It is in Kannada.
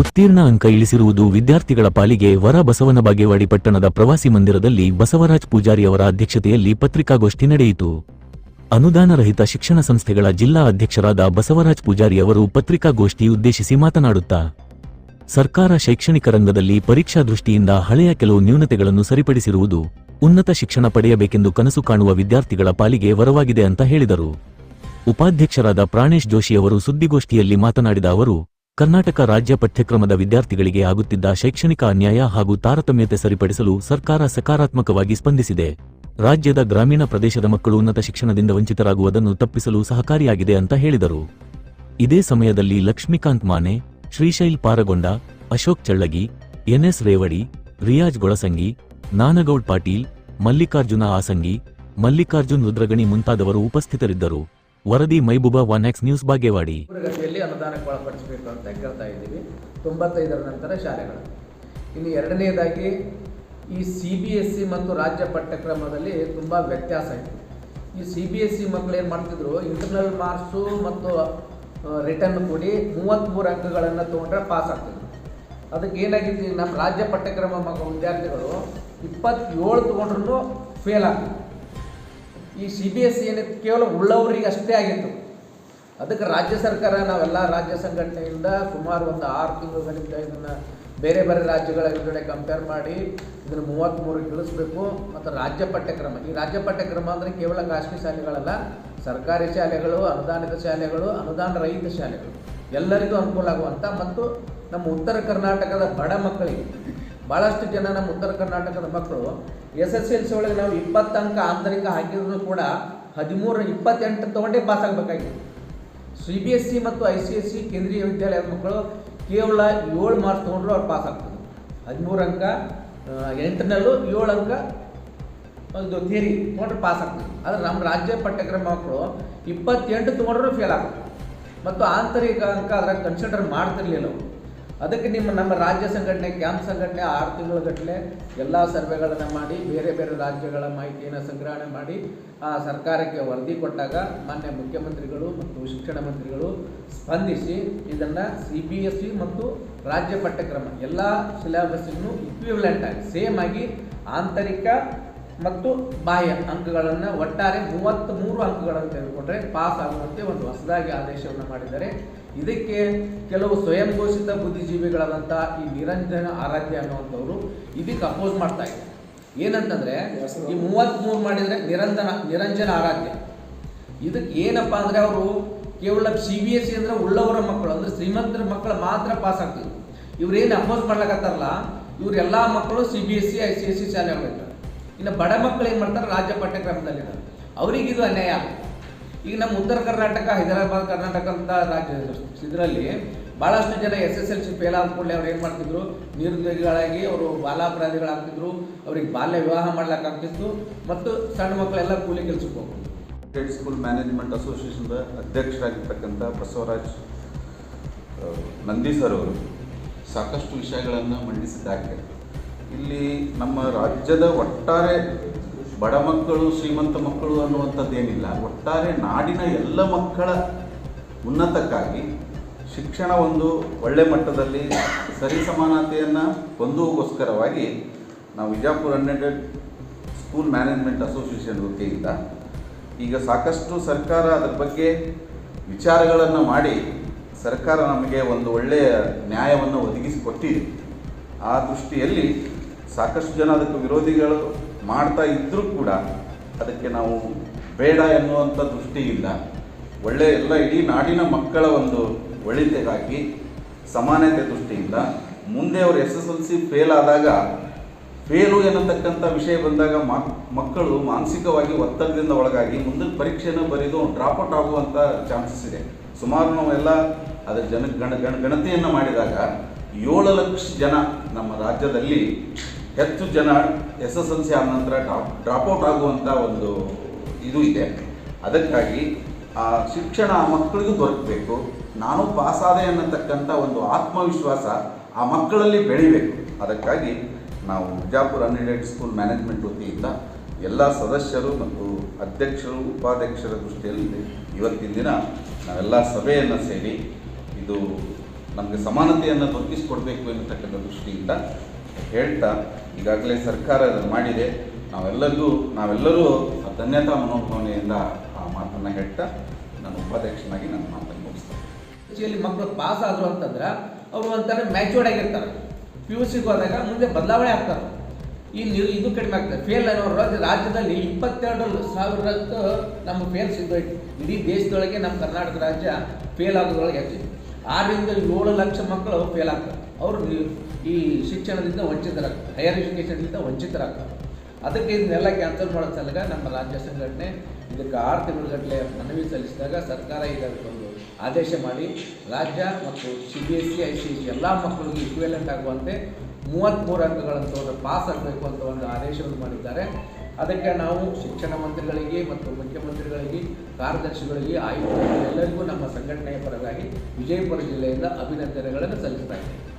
ಉತ್ತೀರ್ಣ ಅಂಕ ಇಳಿಸಿರುವುದು ವಿದ್ಯಾರ್ಥಿಗಳ ಪಾಲಿಗೆ ವರ ಬಸವನ ಬಾಗೇವಾಡಿ ಪಟ್ಟಣದ ಪ್ರವಾಸಿ ಮಂದಿರದಲ್ಲಿ ಬಸವರಾಜ್ ಪೂಜಾರಿ ಅವರ ಅಧ್ಯಕ್ಷತೆಯಲ್ಲಿ ಪತ್ರಿಕಾಗೋಷ್ಠಿ ನಡೆಯಿತು. ಅನುದಾನರಹಿತ ಶಿಕ್ಷಣ ಸಂಸ್ಥೆಗಳ ಜಿಲ್ಲಾ ಅಧ್ಯಕ್ಷರಾದ ಬಸವರಾಜ್ ಪೂಜಾರಿ ಅವರು ಪತ್ರಿಕಾಗೋಷ್ಠಿ ಉದ್ದೇಶಿಸಿ ಮಾತನಾಡುತ್ತಾ, ಸರ್ಕಾರ ಶೈಕ್ಷಣಿಕ ರಂಗದಲ್ಲಿ ಪರೀಕ್ಷಾ ದೃಷ್ಟಿಯಿಂದ ಹಳೆಯ ಕೆಲವು ನ್ಯೂನತೆಗಳನ್ನು ಸರಿಪಡಿಸಿರುವುದು ಉನ್ನತ ಶಿಕ್ಷಣ ಪಡೆಯಬೇಕೆಂದು ಕನಸು ಕಾಣುವ ವಿದ್ಯಾರ್ಥಿಗಳ ಪಾಲಿಗೆ ವರವಾಗಿದೆ ಅಂತ ಹೇಳಿದರು. ಉಪಾಧ್ಯಕ್ಷರಾದ ಪ್ರಾಣೇಶ್ ಜೋಶಿ ಅವರು ಸುದ್ದಿಗೋಷ್ಠಿಯಲ್ಲಿ ಮಾತನಾಡಿದ ಅವರು ಕರ್ನಾಟಕ ರಾಜ್ಯ ಪಠ್ಯಕ್ರಮದ ವಿದ್ಯಾರ್ಥಿಗಳಿಗೆ ಆಗುತ್ತಿದ್ದ ಶೈಕ್ಷಣಿಕ ಅನ್ಯಾಯ ಹಾಗೂ ತಾರತಮ್ಯತೆ ಸರಿಪಡಿಸಲು ಸರ್ಕಾರ ಸಕಾರಾತ್ಮಕವಾಗಿ ಸ್ಪಂದಿಸಿದೆ. ರಾಜ್ಯದ ಗ್ರಾಮೀಣ ಪ್ರದೇಶದ ಮಕ್ಕಳು ಉನ್ನತ ಶಿಕ್ಷಣದಿಂದ ವಂಚಿತರಾಗುವುದನ್ನು ತಪ್ಪಿಸಲು ಸಹಕಾರಿಯಾಗಿದೆ ಅಂತ ಹೇಳಿದರು. ಇದೇ ಸಮಯದಲ್ಲಿ ಲಕ್ಷ್ಮೀಕಾಂತ್ ಮಾನೆ, ಶ್ರೀಶೈಲ್ ಪಾರಗೊಂಡ, ಅಶೋಕ್ ಚಳ್ಳಗಿ, ಎನ್ಎಸ್ ರೇವಡಿ, ರಿಯಾಜ್ ಗೊಳಸಂಗಿ, ನಾನಗೌಡ್ ಪಾಟೀಲ್, ಮಲ್ಲಿಕಾರ್ಜುನ ಆಸಂಗಿ ಮಲ್ಲಿಕಾರ್ಜುನ್ ರುದ್ರಗಣಿ ಮುಂತಾದವರು ಉಪಸ್ಥಿತರಿದ್ದರು. ವರದಿ ಮೈಬೂಬಾ ವಾನ್ಯಾಕ್ಸ್ ನ್ಯೂಸ್ ಬಾಗೇವಾಡಿ. ಅನುದಾನಕ್ಕೆ ಒಳಪಡಿಸಬೇಕು ಅಂತ ಕೇಳ್ತಾ ಇದ್ದೀವಿ. ತೊಂಬತ್ತೈದರ ನಂತರ ಶಾಲೆಗಳು. ಇನ್ನು ಎರಡನೇದಾಗಿ ಈ ಸಿ ಬಿ ಎಸ್ ಸಿ ಮತ್ತು ರಾಜ್ಯ ಪಠ್ಯಕ್ರಮದಲ್ಲಿ ತುಂಬ ವ್ಯತ್ಯಾಸ ಇದೆ. ಈ ಸಿ ಬಿ ಎಸ್ ಸಿ ಮಕ್ಕಳು ಏನು ಮಾಡ್ತಿದ್ರು, ಇಂಟರ್ನಲ್ ಮಾರ್ಕ್ಸು ಮತ್ತು ರಿಟರ್ನ್ ಕೂಡಿ ಮೂವತ್ತ್ಮೂರು ಅಂಕಗಳನ್ನು ತೊಗೊಂಡ್ರೆ ಪಾಸ್ ಆಗ್ತಿದ್ರು. ಅದಕ್ಕೆ ಏನಾಗಿತ್ತು ನಮ್ಮ ರಾಜ್ಯ ಪಠ್ಯಕ್ರಮ ಮಗ ವಿದ್ಯಾರ್ಥಿಗಳು ಇಪ್ಪತ್ತೇಳು ತೊಗೊಂಡ್ರೂ ಫೇಲ್ ಆಗ್ತಿದ್ರು. ಈ ಸಿ ಬಿ ಎಸ್ ಸಿ ಏನಿತ್ತು, ಕೇವಲ ಉಳ್ಳವರಿಗೆ ಅಷ್ಟೇ ಆಗಿತ್ತು. ಅದಕ್ಕೆ ರಾಜ್ಯ ಸರ್ಕಾರ ನಾವೆಲ್ಲ ರಾಜ್ಯ ಸಂಘಟನೆಯಿಂದ ಸುಮಾರು ಒಂದು ಆರು ತಿಂಗಳುಗಳಿಂದ ಇದನ್ನು ಬೇರೆ ಬೇರೆ ರಾಜ್ಯಗಳ ಜೊತೆ ಕಂಪೇರ್ ಮಾಡಿ ಇದನ್ನು ಮೂವತ್ತ್ಮೂರಕ್ಕೆ ಇಳಿಸ್ಬೇಕು. ಮತ್ತು ರಾಜ್ಯ ಪಠ್ಯಕ್ರಮ, ಈ ರಾಜ್ಯ ಪಠ್ಯಕ್ರಮ ಅಂದರೆ ಕೇವಲ ಖಾಸಗಿ ಶಾಲೆಗಳಲ್ಲ, ಸರ್ಕಾರಿ ಶಾಲೆಗಳು, ಅನುದಾನಿತ ಶಾಲೆಗಳು, ಅನುದಾನ ರಹಿತ ಶಾಲೆಗಳು. ಎಲ್ಲರಿಗೂ ಅನುಕೂಲ ಆಗುವಂಥ ಮತ್ತು ನಮ್ಮ ಉತ್ತರ ಕರ್ನಾಟಕದ ಬಡ ಮಕ್ಕಳಿಗೆ ಭಾಳಷ್ಟು ಜನ ನಮ್ಮ ಉತ್ತರ ಕರ್ನಾಟಕದ ಮಕ್ಕಳು ಎಸ್ ಎಸ್ ಎಲ್ ಸಿ ಒಳಗೆ ನಾವು ಇಪ್ಪತ್ತು ಅಂಕ ಆಂತರಿಕ ಹಾಕಿದ್ರು ಕೂಡ ಹದಿಮೂರು ಇಪ್ಪತ್ತೆಂಟು ತೊಗೊಂಡೇ ಪಾಸ್ ಆಗಬೇಕಾಗಿತ್ತು. ಸಿ ಬಿ ಎಸ್ ಸಿ ಮತ್ತು ಐ ಸಿ ಎಸ್ ಸಿ ಕೇಂದ್ರೀಯ ವಿದ್ಯಾಲಯದ ಮಕ್ಕಳು ಕೇವಲ ಏಳು ಮಾರ್ಕ್ಸ್ ತೊಗೊಂಡ್ರು ಅವ್ರು ಪಾಸ್ ಆಗ್ತದೆ ಹದಿಮೂರು ಅಂಕ ಎಂಟರಲ್ಲೂ ಏಳು ಅಂಕ, ಒಂದು ಥಿಯರಿ ತೊಗೊಂಡ್ರೆ ಪಾಸ್ ಆಗ್ತದೆ ಆದರೆ ನಮ್ಮ ರಾಜ್ಯ ಪಠ್ಯಕ್ರಮ ಮಕ್ಕಳು ಇಪ್ಪತ್ತೆಂಟು ತೊಗೊಂಡ್ರು ಫೇಲ್ ಆಗ್ತದೆ ಮತ್ತು ಆಂತರಿಕ ಅಂಕ ಅದ್ರಾಗ ಕನ್ಸಿಡರ್ ಮಾಡ್ತಿರ್ಲಿಲ್ಲ ಅವರು. ಅದಕ್ಕೆ ನಿಮ್ಮ ನಮ್ಮ ರಾಜ್ಯ ಸಂಘಟನೆ, ಕ್ಯಾಂಪ್ ಸಂಘಟನೆ, ಆರು ತಿಂಗಳ ಗಟ್ಟಲೆ ಎಲ್ಲ ಸರ್ವೆಗಳನ್ನು ಮಾಡಿ, ಬೇರೆ ಬೇರೆ ರಾಜ್ಯಗಳ ಮಾಹಿತಿಯನ್ನು ಸಂಗ್ರಹಣೆ ಮಾಡಿ, ಆ ಸರ್ಕಾರಕ್ಕೆ ವರದಿ ಕೊಟ್ಟಾಗ ಮಾನ್ಯ ಮುಖ್ಯಮಂತ್ರಿಗಳು ಮತ್ತು ಶಿಕ್ಷಣ ಮಂತ್ರಿಗಳು ಸ್ಪಂದಿಸಿ ಇದನ್ನು ಸಿ ಬಿ ಎಸ್ ಸಿ ಮತ್ತು ರಾಜ್ಯ ಪಠ್ಯಕ್ರಮ ಎಲ್ಲ ಸಿಲೆಬಸ್ಸನ್ನು ಇಕ್ವಿವಲೆಂಟ್ ಆಗಿ ಸೇಮ್ ಆಗಿ ಆಂತರಿಕ ಮತ್ತು ಬಾಹ್ಯ ಅಂಕಗಳನ್ನು ಒಟ್ಟಾರೆ ಮೂವತ್ತ್ ಮೂರು ಅಂಕಗಳನ್ನು ತೆಗೆದುಕೊಂಡ್ರೆ ಪಾಸ್ ಆಗುವಂತೆ ಒಂದು ಹೊಸದಾಗಿ ಆದೇಶವನ್ನು ಮಾಡಿದ್ದಾರೆ. ಇದಕ್ಕೆ ಕೆಲವು ಸ್ವಯಂ ಘೋಷಿತ ಬುದ್ಧಿಜೀವಿಗಳಾದಂಥ ಈ ನಿರಂಜನ ಆರಾಧ್ಯ ಅನ್ನುವಂಥವ್ರು ಇದಕ್ಕೆ ಅಪೋಸ್ ಮಾಡ್ತಾ ಇದ್ದಾರೆ. ಏನಂತಂದ್ರೆ ಈ ಮೂವತ್ತ್ಮೂರು ಮಾಡಿದರೆ ನಿರಂಜನ ನಿರಂಜನ ಆರಾಧ್ಯ. ಇದಕ್ಕೆ ಏನಪ್ಪ ಅಂದರೆ ಅವರು ಕೇವಲ ಸಿ ಬಿ ಎಸ್ ಸಿ ಅಂದ್ರೆ ಉಳ್ಳವರ ಮಕ್ಕಳು, ಅಂದರೆ ಶ್ರೀಮಂತರ ಮಕ್ಕಳು ಮಾತ್ರ ಪಾಸ್ ಆಗ್ತಿದ್ರು. ಇವ್ರು ಏನು ಅಪೋಸ್ ಮಾಡ್ಲಕತ್ತಾರಲ್ಲ ಇವರೆಲ್ಲ ಮಕ್ಕಳು C B S C I C S C ಶಾಲೆ ಶಾಲೆಗಳಿರ್ತಾರೆ ಇನ್ನು ಬಡ ಮಕ್ಕಳು ಏನು ಮಾಡ್ತಾರೆ, ರಾಜ್ಯ ಪಠ್ಯಕ್ರಮದಲ್ಲಿ ಅವ್ರಿಗೆ ಇದು ಅನ್ಯಾಯ. ಈಗ ನಮ್ಮ ಉತ್ತರ ಕರ್ನಾಟಕ, ಹೈದರಾಬಾದ್, ಕರ್ನಾಟಕ ಅಂತ ರಾಜ್ಯ ಇದರಲ್ಲಿ ಭಾಳಷ್ಟು ಜನ S S L C fail ಆದ ಅವ್ರು ಏನು ಮಾಡ್ತಿದ್ರು? ನಿರುದ್ಯೋಗಿಗಳಾಗಿ ಅವರು ಬಾಲಾಪರಾಧಿಗಳಾಗ್ತಿದ್ರು ಅವ್ರಿಗೆ ಬಾಲ್ಯ ವಿವಾಹ ಮಾಡ್ಲಿಕ್ಕಾಗ್ತಿತ್ತು ಮತ್ತು ಸಣ್ಣ ಮಕ್ಕಳೆಲ್ಲ ಕೂಲಿ ಕೆಲಸಕ್ಕೆ ಹೋಗ್ತಿದ್ರು ಸ್ಟೇಟ್ ಸ್ಕೂಲ್ ಮ್ಯಾನೇಜ್ಮೆಂಟ್ ಅಸೋಸಿಯೇಷನ್ದ ಅಧ್ಯಕ್ಷರಾಗಿರ್ತಕ್ಕಂಥ ಬಸವರಾಜ್ ನಂದಿ ಸರ್ ಅವರು ಸಾಕಷ್ಟು ವಿಷಯಗಳನ್ನು ಮಂಡಿಸಿದ್ದಾಗಿದೆ ಇಲ್ಲಿ ನಮ್ಮ ರಾಜ್ಯದ ಒಟ್ಟಾರೆ ಬಡ ಮಕ್ಕಳು, ಶ್ರೀಮಂತ ಮಕ್ಕಳು ಅನ್ನುವಂಥದ್ದೇನಿಲ್ಲ. ಒಟ್ಟಾರೆ ನಾಡಿನ ಎಲ್ಲ ಮಕ್ಕಳ ಉನ್ನತಕ್ಕಾಗಿ ಶಿಕ್ಷಣ ಒಂದು ಒಳ್ಳೆ ಮಟ್ಟದಲ್ಲಿ ಸರಿಸಮಾನತೆಯನ್ನು ಹೊಂದುವಗೋಸ್ಕರವಾಗಿ ನಾವು Vijapura hundred school management association ವತಿಯಿಂದ ಈಗ ಸಾಕಷ್ಟು ಸರ್ಕಾರ ಅದರ ಬಗ್ಗೆ ವಿಚಾರಗಳನ್ನು ಮಾಡಿ ಸರ್ಕಾರ ನಮಗೆ ಒಂದು ಒಳ್ಳೆಯ ನ್ಯಾಯವನ್ನು ಒದಗಿಸಿಕೊಟ್ಟಿದೆ. ಆ ದೃಷ್ಟಿಯಲ್ಲಿ ಸಾಕಷ್ಟು ಜನ ಅದಕ್ಕೆ ವಿರೋಧಿಗಳು ಮಾಡ್ತಾ ಇದ್ದರೂ ಕೂಡ ಅದಕ್ಕೆ ನಾವು ಬೇಡ ಎನ್ನುವಂಥ ದೃಷ್ಟಿಯಿಂದ ಒಳ್ಳೆಯ ಎಲ್ಲ ಇಡೀ ನಾಡಿನ ಮಕ್ಕಳ ಒಂದು ಒಳಿತೆಗಾಗಿ, ಸಮಾನತೆ ದೃಷ್ಟಿಯಿಂದ ಮುಂದೆ ಅವರು S S L C fail ಆದಾಗ ಫೇಲು ಎನ್ನತಕ್ಕಂಥ ವಿಷಯ ಬಂದಾಗ ಮಕ್ ಮಕ್ಕಳು ಮಾನಸಿಕವಾಗಿ ಒತ್ತಡದಿಂದ ಒಳಗಾಗಿ ಮುಂದಿನ ಪರೀಕ್ಷೆನ ಬರೆದು ಡ್ರಾಪ್ಔಟ್ ಆಗುವಂಥ ಚಾನ್ಸಸ್ ಇದೆ. ಸುಮಾರು ನಾವೆಲ್ಲ ಅದರ ಜನ ಗಣ ಗಣ, ಗಣತಿಯನ್ನು ಮಾಡಿದಾಗ ಏಳು ಲಕ್ಷ ಜನ ನಮ್ಮ ರಾಜ್ಯದಲ್ಲಿ ಹೆಚ್ಚು ಜನ ಎಸ್ ಎಸ್ ಎಲ್ ಸಿ ಆದ ನಂತರ ಡ್ರಾಪ್ ಡ್ರಾಪ್ಔಟ್ ಆಗುವಂಥ ಒಂದು ಇದು ಇದೆ. ಅದಕ್ಕಾಗಿ ಆ ಶಿಕ್ಷಣ ಆ ಮಕ್ಕಳಿಗೂ ದೊರಕಬೇಕು. ನಾನು ಪಾಸಾದೆ ಅನ್ನತಕ್ಕಂಥ ಒಂದು ಆತ್ಮವಿಶ್ವಾಸ ಆ ಮಕ್ಕಳಲ್ಲಿ ಬೆಳಿಬೇಕು. ಅದಕ್ಕಾಗಿ ನಾವು ಬಿಜಾಪುರ ಅನ್ಎಡೆಡ್ ಸ್ಕೂಲ್ ಮ್ಯಾನೇಜ್ಮೆಂಟ್ ವತಿಯಿಂದ ಎಲ್ಲ ಸದಸ್ಯರು ಮತ್ತು ಅಧ್ಯಕ್ಷರು, ಉಪಾಧ್ಯಕ್ಷರ ದೃಷ್ಟಿಯಲ್ಲಿ ಇವತ್ತಿನ ದಿನ ನಾವೆಲ್ಲ ಸಭೆಯನ್ನು ಸೇರಿ ಇದು ನಮಗೆ ಸಮಾನತೆಯನ್ನು ದೊರಕಿಸಿಕೊಡ್ಬೇಕು ಎನ್ನತಕ್ಕಂಥ ದೃಷ್ಟಿಯಿಂದ ಹೇಳ್ತಾ ಈಗಾಗಲೇ ಸರ್ಕಾರ ಅದನ್ನು ಮಾಡಿದೆ. ನಾವೆಲ್ಲರಿಗೂ, ನಾವೆಲ್ಲರೂ ಧನ್ಯತಾ ಮನೋಭಾವನೆಯಿಂದ ಆ ಮಾತನ್ನು ಹೇಳ್ತಾ ನಾನು ಉಪಾಧ್ಯಕ್ಷನಾಗಿ ನನ್ನ ಮಾತನ್ನು ಮುಗಿಸ್ತೇನೆ. ಮಕ್ಕಳು ಪಾಸ್ ಆದರು ಅಂತಂದ್ರೆ ಅವರು ಒಂಥರ ಮ್ಯಾಚೂರ್ಡ್ ಆಗಿರ್ತಾರೆ. ಪಿ ಯು ಸಿಗೆ ಹೋದಾಗ ಮುಂದೆ ಬದಲಾವಣೆ ಆಗ್ತಾರೆ. ಈ ಇದು ಕಡಿಮೆ ಆಗ್ತದೆ. ಫೇಲ್ ಅನ್ನೋರು ರಾಜ್ಯದಲ್ಲಿ ಇಪ್ಪತ್ತೆರಡು ಸಾವಿರದ್ದು ನಮ್ಮ ಫೇಲ್ ಸಿಗೋಯ್ತು ಇಡೀ ದೇಶದೊಳಗೆ ನಮ್ಮ ಕರ್ನಾಟಕ ರಾಜ್ಯ ಫೇಲ್ ಆಗೋದ್ರೊಳಗೆ ಹೆಚ್ಚಿದೆ ಆರರಿಂದ ಏಳು ಲಕ್ಷ ಮಕ್ಕಳು ಫೇಲ್ ಆಗ್ತಾರೆ. ಅವರು ಈ ಶಿಕ್ಷಣದಿಂದ ವಂಚಿತರಾಗ್ತಾರೆ. ಹೈಯರ್ ಎಜುಕೇಷನ್ದಿಂದ ವಂಚಿತರಾಗ್ತಾರೆ. ಅದಕ್ಕೆ ಇದನ್ನೆಲ್ಲ ಕ್ಯಾನ್ಸಲ್ ಮಾಡೋ ಸಲಗ ನಮ್ಮ ರಾಜ್ಯ ಸಂಘಟನೆ ಇದಕ್ಕೆ ಆರು ತಿಂಗಳುಗಟ್ಟಲೆ ಮನವಿ ಸಲ್ಲಿಸಿದಾಗ ಸರ್ಕಾರ ಇದಕ್ಕೊಂದು ಆದೇಶ ಮಾಡಿ ರಾಜ್ಯ ಮತ್ತು C B S C I C S ಎಲ್ಲ ಮಕ್ಕಳಿಗೆ ಇಕ್ವಿಲೆಂಟ್ ಆಗುವಂತೆ ಮೂವತ್ತ್ಮೂರು ಅಂಕಗಳನ್ನು ಒಂದು ಪಾಸ್ ಆಗಬೇಕು ಅಂತ ಒಂದು ಆದೇಶವನ್ನು ಮಾಡಿದ್ದಾರೆ. ಅದಕ್ಕೆ ನಾವು ಶಿಕ್ಷಣ ಮಂತ್ರಿಗಳಿಗೆ ಮತ್ತು ಮುಖ್ಯಮಂತ್ರಿಗಳಿಗೆ, ಕಾರ್ಯದರ್ಶಿಗಳಿಗೆ, ಆಯುಕ್ತರಿಗೆ ಎಲ್ಲರಿಗೂ ನಮ್ಮ ಸಂಘಟನೆಯ ಪರವಾಗಿ ವಿಜಯಪುರ ಜಿಲ್ಲೆಯಿಂದ ಅಭಿನಂದನೆಗಳನ್ನು ಸಲ್ಲಿಸ್ತಾ ಇದ್ದೇವೆ.